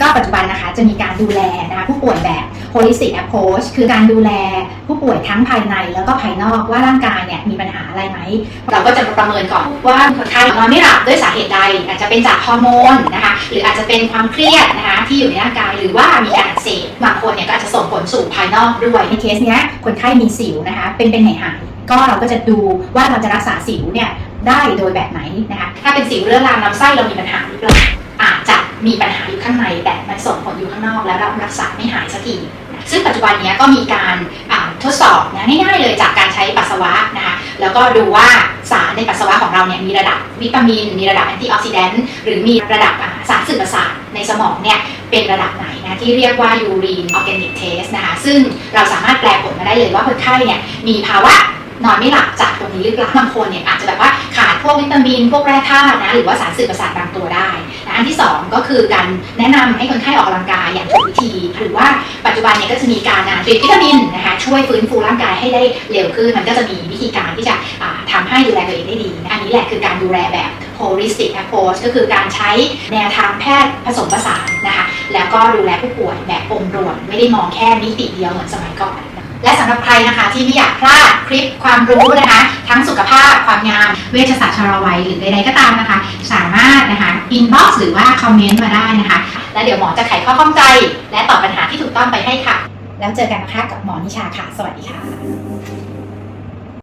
ก็ปัจจุบันนะคะจะมีการดูแลนะคะผู้ป่วยแบบ holistic approach คือการดูแลผู้ป่วยทั้งภายในแล้วก็ภายนอกว่าร่างกายเนี่ยมีปัญหาอะไรไหม เราก็จะประเมินก่อนว่าคนไข้นอนไม่หลับด้วยสาเหตุใด อาจจะเป็นจากฮอร์โมนนะคะหรืออาจจะเป็นความเครียดนะคะที่อยู่ในร่างกายหรือว่ามีการอักเสบบางคนเนี่ยก็อาจจะส่งผลสู่ภายนอกด้วยในเคสเนี้ยคนไข้มีสิวนะคะเป็นเป็นหายหายก็เราก็จะดูว่าเราจะรักษาสิวเนี่ยได้โดยแบบไหนนะคะถ้าเป็นสิวเรื้อรังลำไส้เรามีปัญหาหรือเปล่าอาจจะมีปัญหา แล้วเรารักษาไม่หายสักทีซึ่งปัจจุบันนี้ก็มีการทดสอบนะง่ายๆเลยจากการใช้ปัสสาวะนะคะแล้วก็ดูว่าสารในปัสสาวะของเราเนี่ยมีระดับวิตามิน มีระดับแอนตี้ออกซิแดนต์หรือมีระดับสารสื่อประสาทในสมองเนี่ยเป็นระดับไหนนะที่เรียกว่ายูรีนออร์แกนิกเทสนะคะซึ่งเราสามารถแปลผลมาได้เลยว่าคนไข้เนี่ยมีภาวะนอนไม่หลับจากตรงนี้หรือเปล่าบางคนเนี่ยอาจจะแบบว่า พวกวิตามิน พวกแร่ธาตุนะหรือว่าสารสื่อประสาทบางตัวได้นะอันที่สองก็คือการแนะนำให้คนไข้ออกกำลังกายอย่างถูกวิธี หรือว่าปัจจุบันเนี่ยก็จะมีการดริปวิตามินนะคะช่วยฟื้นฟูร่างกายให้ได้เร็วขึ้นมันก็จะมีวิธีการที่จะทำาให้ดูแลตัวเองได้ดีอันนี้แหละคือการดูแลแบบ holistic approach ก็คือการใช้แนวทางแพทย์ผสมผสานนะคะแล้วก็ดูแลผู้ป่วยแบบองค์รวมไม่ได้มองแค่มิติเดียวเหมือนสมัยก่อน และสำหรับใครนะคะที่ไม่อยากพลาดคลิปความรู้นะคะ ทั้งสุขภาพความงาม เวชศาสตร์ชราวัยหรือใดๆก็ตามนะคะ สามารถนะคะอินบ็อกซ์หรือว่าคอมเมนต์มาได้นะคะ และเดี๋ยวหมอจะไขข้อข้องใจ และตอบปัญหาที่ถูกต้องไปให้ค่ะ แล้วเจอกันนะคะกับหมอนิชาค่ะ สวัสดีค่ะ